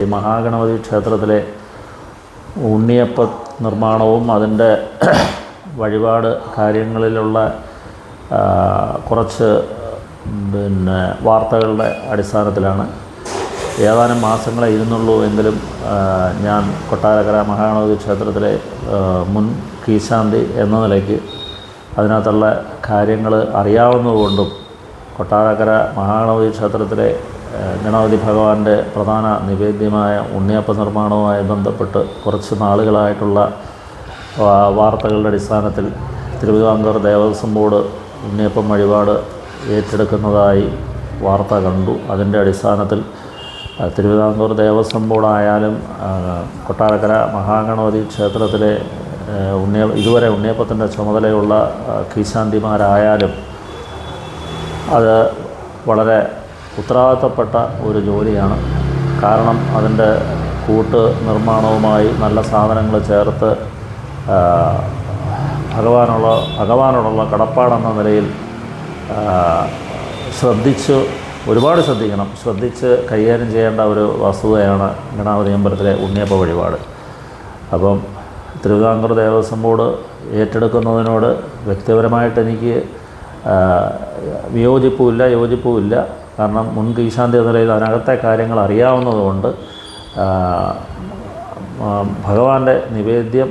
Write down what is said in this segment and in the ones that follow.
ഈ മഹാഗണപതി ക്ഷേത്രത്തിലെ ഉണ്ണിയപ്പ നിർമ്മാണവും അതിന്റെ വഴിപാട് കാര്യങ്ങളിലുള്ള കുറച്ച് പിന്നെ വാർത്തകളുടെ അടിസ്ഥാനത്തിലാണ്. ഏതാനും മാസങ്ങളെ ഇരുന്നുള്ളൂ എങ്കിലും ഞാൻ കൊട്ടാരക്കര മഹാഗണപതി ക്ഷേത്രത്തിലെ മുൻ കീശാന്തി എന്ന നിലയ്ക്ക് അതിനകത്തുള്ള കാര്യങ്ങൾ അറിയാവുന്നതുകൊണ്ടും കൊട്ടാരക്കര മഹാഗണപതി ക്ഷേത്രത്തിലെ ഗണപതി ഭഗവാന്റെ പ്രധാന നിവേദ്യമായ ഉണ്ണിയപ്പ നിർമ്മാണവുമായി ബന്ധപ്പെട്ട് കുറച്ച് നാളുകളായിട്ടുള്ള വാർത്തകളുടെ അടിസ്ഥാനത്തിൽ തിരുവിതാംകൂർ ദേവസ്വം ബോർഡ് ഉണ്ണിയപ്പം വഴിപാട് ഏറ്റെടുക്കുന്നതായി വാർത്ത കണ്ടു. അതിന്റെ അടിസ്ഥാനത്തിൽ തിരുവിതാംകൂർ ദേവസ്വം ബോർഡായാലും കൊട്ടാരക്കര മഹാഗണപതി ക്ഷേത്രത്തിലെ ഉണ്ണിയ ഇതുവരെ ഉണ്ണിയപ്പത്തിന്റെ ചുമതലയുള്ള കീശാന്തിമാരായാലും അത് വളരെ ഉത്തരവാദിത്തപ്പെട്ട ഒരു ജോലിയാണ്. കാരണം അതിന്റെ കൂട്ട് നിർമ്മാണവുമായി നല്ല സാധനങ്ങൾ ചേർത്ത് ഭഗവാനുള്ള ഭഗവാനോടുള്ള കടപ്പാടെന്ന നിലയിൽ ശ്രദ്ധിച്ച് ഒരുപാട് ശ്രദ്ധിക്കണം. ശ്രദ്ധിച്ച് കൈകാര്യം ചെയ്യേണ്ട ഒരു വസ്തുതയാണ് ഗണാപതി അമ്പലത്തിലെ ഉണ്ണിയപ്പ വഴിപാട്. അപ്പം തിരുവിതാംകൂർ ദേവസ്വം ബോർഡ് ഏറ്റെടുക്കുന്നതിനോട് വ്യക്തിപരമായിട്ട് എനിക്ക് വിയോജിപ്പുമില്ല യോജിപ്പുമില്ല. കാരണം മുൻ ഈശാന്തി എന്ന നിലയിൽ അതിനകത്തെ കാര്യങ്ങൾ അറിയാവുന്നതുകൊണ്ട് ഭഗവാന്റെ നിവേദ്യം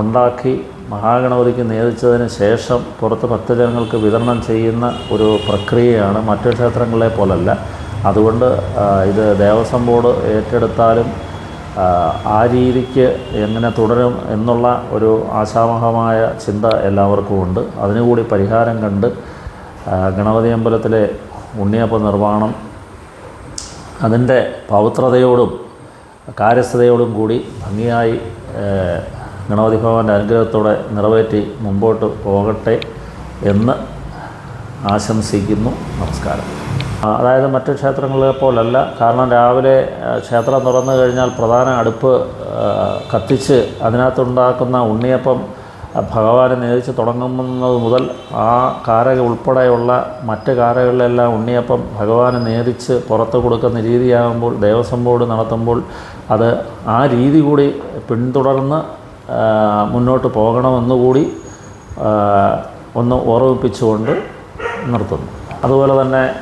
ഉണ്ടാക്കി മഹാഗണപതിക്ക് നിയോഗിച്ചതിന് ശേഷം പുറത്ത് ഭക്തജനങ്ങൾക്ക് വിതരണം ചെയ്യുന്ന ഒരു പ്രക്രിയയാണ് മറ്റു ക്ഷേത്രങ്ങളെ പോലല്ല. അതുകൊണ്ട് ഇത് ദേവസ്വം ബോർഡ് ഏറ്റെടുത്താലും ആ, രീതിക്ക് എങ്ങനെ തുടരും എന്നുള്ള ഒരു ആശാവഹമായ ചിന്ത എല്ലാവർക്കും ഉണ്ട്. അതിനുകൂടി പരിഹാരം കണ്ട് ഗണപതി അമ്പലത്തിലെ ഉണ്ണിയപ്പ നിർമ്മാണം അതിന്റെ പവിത്രതയോടും കാര്യസ്ഥതയോടും കൂടി ഭംഗിയായി ഗണപതി ഭഗവാന്റെ അനുഗ്രഹത്തോടെ നിറവേറ്റി മുമ്പോട്ട് പോകട്ടെ എന്ന് ആശംസിക്കുന്നു. നമസ്കാരം. അതായത് മറ്റു ക്ഷേത്രങ്ങളെ പോലല്ല കാരണം രാവിലെ ക്ഷേത്രം തുറന്നു കഴിഞ്ഞാൽ പ്രധാന അടുപ്പ് കത്തിച്ച് അതിനകത്തുണ്ടാക്കുന്ന ഉണ്ണിയപ്പം ഭഗവാനെ നേതിച്ച് തുടങ്ങുന്നത് മുതൽ ആ കാരക ഉൾപ്പെടെയുള്ള മറ്റ് കാരകളിലെല്ലാം ഉണ്ണിയപ്പം ഭഗവാനെ നേതിച്ച് പുറത്ത് കൊടുക്കുന്ന രീതിയാകുമ്പോൾ ദേവസ്വം ബോർഡ് നടത്തുമ്പോൾ അത് ആ രീതി കൂടി പിന്തുടർന്ന് മുന്നോട്ട് പോകണമെന്നുകൂടി ഒന്ന് ഓർമ്മിപ്പിച്ചുകൊണ്ട് നിർത്തുന്നു. അതുപോലെ തന്നെ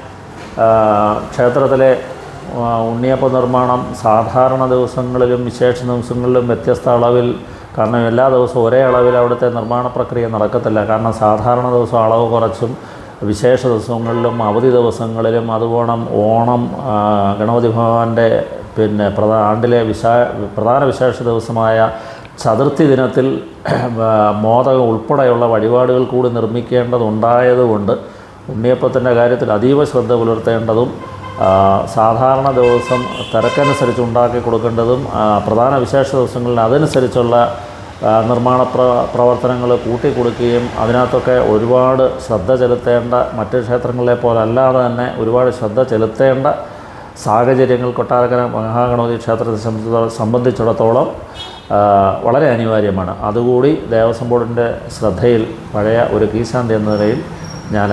ക്ഷേത്രത്തിലെ ഉണ്ണിയപ്പ നിർമ്മാണം സാധാരണ ദിവസങ്ങളിലും വിശേഷ ദിവസങ്ങളിലും വ്യത്യസ്ത അളവിൽ കാരണം എല്ലാ ദിവസവും ഒരേ അളവിൽ അവിടുത്തെ നിർമ്മാണ പ്രക്രിയ നടക്കത്തില്ല. കാരണം സാധാരണ ദിവസം അളവ് കുറച്ചും വിശേഷ ദിവസങ്ങളിലും അവധി ദിവസങ്ങളിലും അതുപോലെ ഓണം ഗണപതി ഭഗവാന്റെ പിന്നെ പ്രധാ ആണ്ടിലെ വിശാ പ്രധാന വിശേഷ ദിവസമായ ചതുർത്ഥി ദിനത്തിൽ മോദകം ഉൾപ്പെടെയുള്ള വഴിപാടുകൾ കൂടി നിർമ്മിക്കേണ്ടതുണ്ടായതുകൊണ്ട് ഉണ്ണിയപ്പത്തിന്റെ കാര്യത്തിൽ അതീവ ശ്രദ്ധ പുലർത്തേണ്ടതും സാധാരണ ദിവസം തിരക്കനുസരിച്ച് ഉണ്ടാക്കി കൊടുക്കേണ്ടതും പ്രധാന വിശേഷ ദിവസങ്ങളിൽ അതനുസരിച്ചുള്ള നിർമ്മാണ പ്ര പ്രവർത്തനങ്ങൾ കൂട്ടിക്കൊടുക്കുകയും അതിനകത്തൊക്കെ ഒരുപാട് ശ്രദ്ധ ചെലുത്തേണ്ട മറ്റ് ക്ഷേത്രങ്ങളിലെ പോലെ അല്ലാതെ തന്നെ ഒരുപാട് ശ്രദ്ധ ചെലുത്തേണ്ട സാഹചര്യങ്ങൾ കൊട്ടാരക്കര മഹാഗണപതി ക്ഷേത്രത്തെ സംബന്ധിച്ചിടത്തോളം വളരെ അനിവാര്യമാണ്. അതുകൂടി ദേവസ്വം ബോർഡിന്റെ ശ്രദ്ധയിൽ പഴയ ഒരു കീശാന്തി എന്ന നിലയിൽ ഞാൻ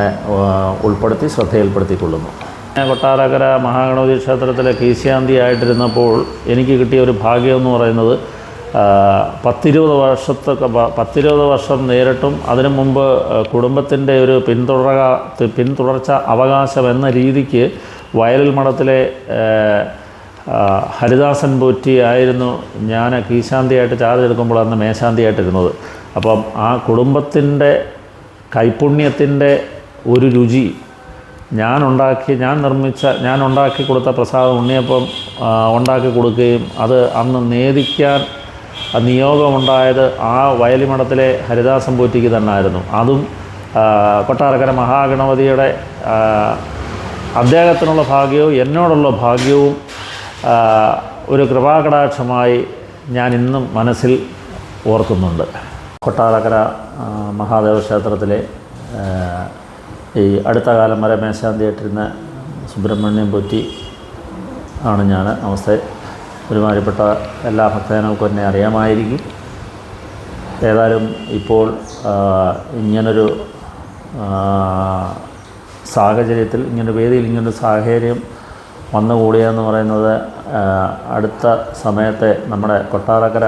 ഉൾപ്പെടുത്തി ശ്രദ്ധയിൽപ്പെടുത്തിക്കൊള്ളുന്നു. കൊട്ടാരക്കര മഹാഗണപതി ക്ഷേത്രത്തിലെ കീശാന്തി ആയിട്ടിരുന്നപ്പോൾ എനിക്ക് കിട്ടിയ ഒരു ഭാഗ്യം എന്ന് പറയുന്നത് പത്തിരുപത് വർഷത്തെ പത്തിരുപത് വർഷം നേരിട്ടും അതിനു മുമ്പ് കുടുംബത്തിന്റെ ഒരു പിന്തുടര പിന്തുടർച്ച അവകാശം എന്ന രീതിക്ക് വയലിൽ മഠത്തിലെ ഹരിദാസൻ പോറ്റി ആയിരുന്നു ഞാൻ കീശാന്തിയായിട്ട് ചാർജ് എടുക്കുമ്പോൾ അന്ന് മേശാന്തിയായിട്ടിരുന്നത് അപ്പം ആ കുടുംബത്തിന്റെ കൈപുണ്യത്തിന്റെ ഒരു രുചി ഞാൻ ഉണ്ടാക്കി ഞാൻ നിർമ്മിച്ച ഞാൻ ഉണ്ടാക്കി കൊടുത്ത പ്രസാദം ഉണ്ണിയപ്പം ഉണ്ടാക്കി കൊടുക്കുകയും അത് അന്ന് നേദിക്കാൻ നിയോഗമുണ്ടായത് ആ വയലിമഠത്തിലെ ഹരിദാസം പോറ്റിക്ക് തന്നെയായിരുന്നു അതും കൊട്ടാരക്കര മഹാഗണപതിയുടെ അദ്ദേഹത്തിനുള്ള ഭാഗ്യവും എന്നോടുള്ള ഭാഗ്യവും ഒരു കൃപാകടാക്ഷമായി ഞാൻ ഇന്നും മനസ്സിൽ ഓർക്കുന്നുണ്ട്. കൊട്ടാരക്കര മഹാദേവ ക്ഷേത്രത്തിലെ ഈ അടുത്ത കാലം വരെ മേശാന്തിയായിട്ടിരുന്ന സുബ്രഹ്മണ്യം പൊറ്റി ആണ് ഞാൻ അവസ്ഥ. ഒരുമാതിരിപ്പെട്ട എല്ലാ ഭക്തജനങ്ങൾക്കും എന്നെ അറിയാമായിരിക്കും. ഏതായാലും ഇപ്പോൾ ഇങ്ങനൊരു സാഹചര്യത്തിൽ ഇങ്ങനൊരു വേദിയിൽ ഇങ്ങനൊരു സാഹചര്യം വന്നുകൂടിയെന്ന് പറയുന്നത് അടുത്ത സമയത്തെ നമ്മുടെ കൊട്ടാരക്കര